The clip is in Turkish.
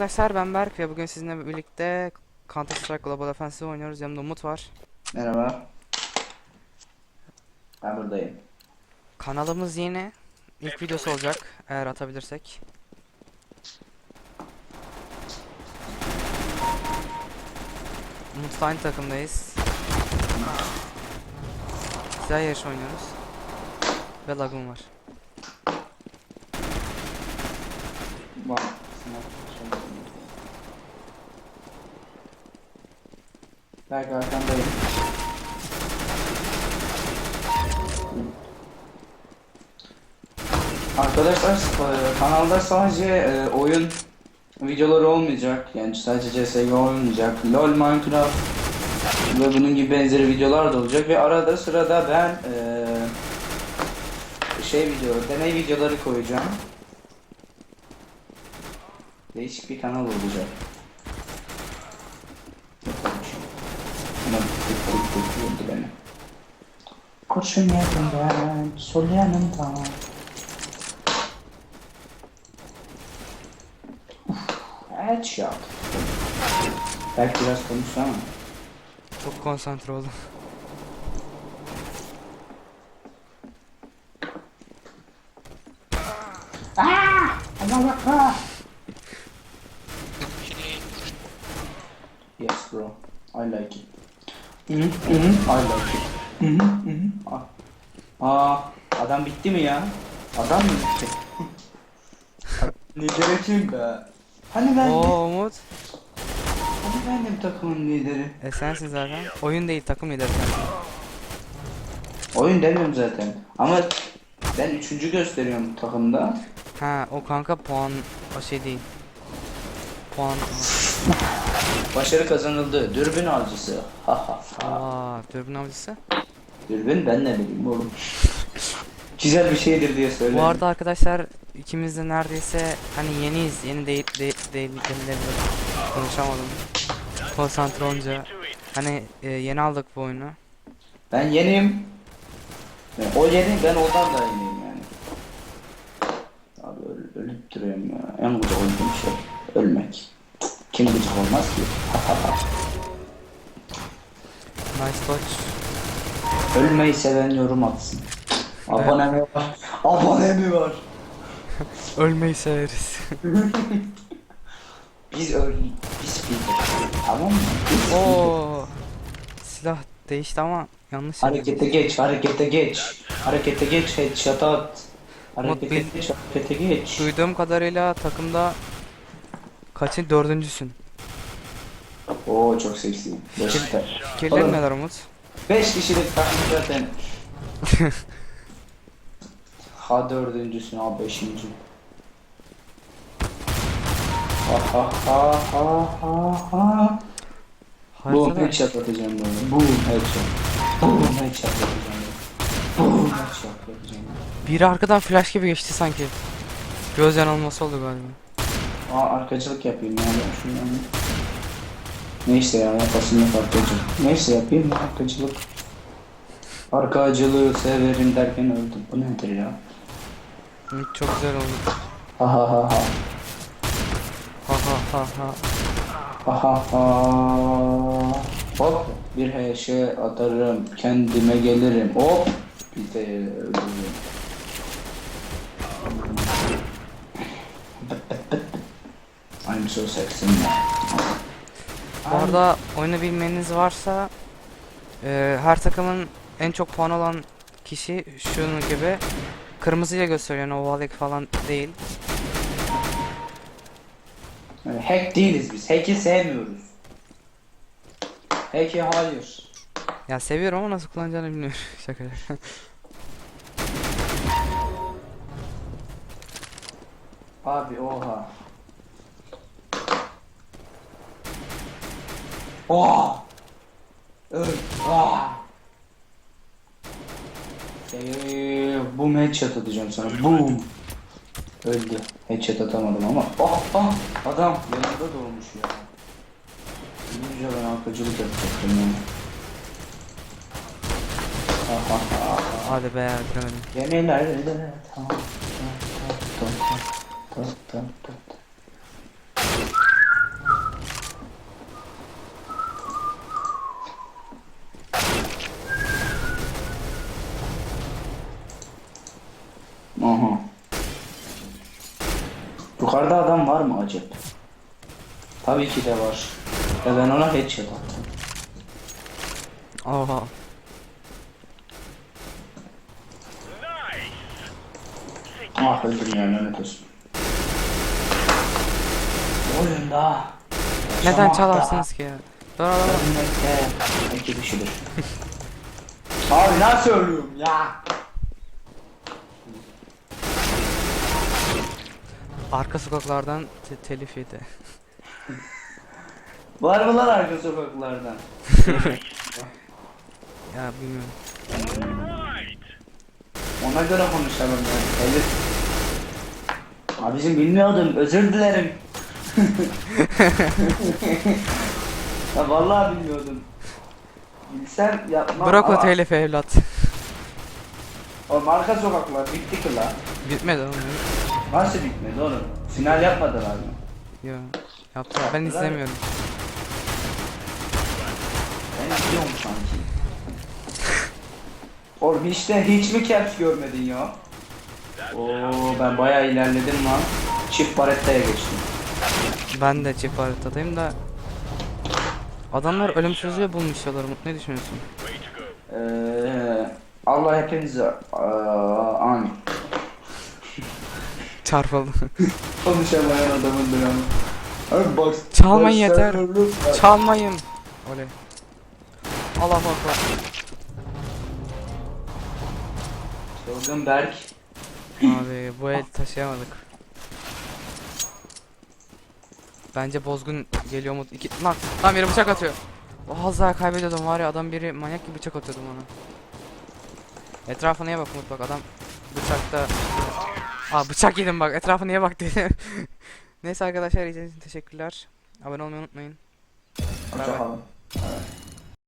Arkadaşlar ben Berk ve bugün sizinle birlikte Counter Strike Global Offensive oynuyoruz. Yanımda Umut var. Merhaba. Ben buradayım. Kanalımız yeni. İlk videosu olacak eğer atabilirsek. Umut'la aynı takımdayız. Güzel yarış oynuyoruz. Ve lagım var. Bak. Belki arkandayım. Arkadaşlar kanalda sadece e, oyun videoları olmayacak. Yani sadece CSGO olmayacak. LoL, Minecraft ve bunun gibi benzeri videolar da olacak. Ve arada sırada ben e, şey video, deney videoları koyacağım. Değişik bir kanal olacak. Ama vurdu beni. Kurşun yakından, sol yanımdan. Uf, Headshot. Belki biraz konuşsam. Çok konsantre oldum. Allah Allah. Yes bro, I like it. Hı hı, hı, I like it. Hı hı, hı hı. Ah. Aa, adam bitti mi ya? Adam mı bitti? Lideri kim be? Hani ben Oo Umut. hani bendim takımın lideri. E sensin zaten. Oyun değil takım lideri sensin. Oyun demiyorum zaten. Ama ben üçüncü gösteriyorum takımda. Ha o kanka puan o şey değil. Puan. Başarı kazanıldı. Dürbün avcısı. Ha ha ha. Aa dürbün avcısı. Dürbün ben ne bileyim oğlum. Güzel bir şeydir diye söyle. Bu arada arkadaşlar ikimiz de neredeyse hani yeniyiz. Yeni değil değil değil denilebilir. Konuşamadım. Konsantre olunca. Hani e, yeni aldık bu oyunu. Ben yeniyim. Yani o yeni ben ondan da yeniyim yani. Abi öl, ölüp duruyorum ya. En gıcık olduğum şey ölmek. Kim gıcık olmaz ki? Nice touch. Ölmeyi seven yorum atsın. Abone mi var? Abone mi var? Ölmeyi severiz. Biz öl biz bildik. Tamam mı? Biz bildik. Oo. Silah değişti ama yanlış. Harekete geç, harekete geç. Harekete geç, headshot at. Harekete bil- geç, harekete geç. Duyduğum kadarıyla takımda kaçın dördüncüsün. Oo çok seksi. Beşiktaş. Kirlerin Oğlum. neler Umut? 5 kişilik takım zaten. ha dördüncüsün, ha beşinci. Ha ha ha ha ha ha. Boom Haritada headshot atacağım böyle. Boom headshot. Boom headshot atacağım böyle. Boom headshot yapacağım. biri arkadan flash gibi geçti sanki. Göz yanılması oldu galiba. Aa arkacılık yapayım yani şunu yani. Neyse ya yapasın yok arkacılık. Neyse yapayım ya arkacılık. Arkacılığı severim derken öldüm. Bu nedir ya? Çok güzel oldu. Ha ha ha ha. Ha ha ha ha. Ha ha ha. Hop bir heşe atarım. Kendime gelirim. Hop. Bir de öldürürüm. So sexy. Bu arada oyunu bilmeniz varsa e, her takımın en çok puan olan kişi şunun gibi kırmızıyla gösteriyor. Yani ovalık falan değil. Hack değiliz biz. Hack'i sevmiyoruz. Hack'i hayır. Ya seviyorum ama nasıl kullanacağını bilmiyorum. Şaka. Abi oha. Oha. Öl. Oha. Eee, boom headshot atacağım sana. Boom. Öldü. Headshot atamadım ama. Ah ah. Adam yanında doğmuş ya. Önce ben arkacılık yapacaktım ya. Ah ah ah. ah. Hadi be bitiremedim. Gemilerde tam tam tam tam tam tam tam mı acep? Tabii ki de var. Ve ben ona headshot attım. Oha. Ah öldüm ya lanet olsun. Oyunda. Neden çalarsınız ki ya? Dur dur dur. İki kişidir. Abi nasıl ölüyorum ya? Arka sokaklardan te- telif yedi. Var mı lan arka sokaklardan? Ya bilmiyorum. Ona göre konuşalım yani. Elif. Abicim bilmiyordum. Özür dilerim. ya vallahi bilmiyordum. Bilsem yapmam. Bırak o ama- telif evlat. Oğlum arka sokaklar bitti ki la. Bitmedi oğlum. Nasıl bitmedi oğlum? Final yapmadılar mı? Yo. Yaptılar. Ben Yaptılar. izlemiyorum. Ben izliyorum sanki. Oğlum işte hiç mi caps görmedin ya? Oo ben bayağı ilerledim lan. Çift barettaya geçtim. Ben de çift haritadayım da Adamlar ölümsüzlüğü bulmuşlar ne düşünüyorsun? Ee, Allah hepinize aa, amin. Çarpıldı. Konuşamayan adamın dramı. Abi bak. Çalmayın yeter. Çalmayın. Oley. Allah akbar. Çılgın Berk. Abi bu el taşıyamadık. Bence bozgun geliyor Umut. İki... Lan, lan biri bıçak atıyor. O az daha kaybediyordum var ya adam biri manyak gibi bıçak atıyordu bana. Etrafına bak Umut bak adam bıçakta... Aa bıçak yedim bak etrafa niye bak dedi. Neyse arkadaşlar izlediğiniz için teşekkürler. Abone olmayı unutmayın. Hoşçakalın.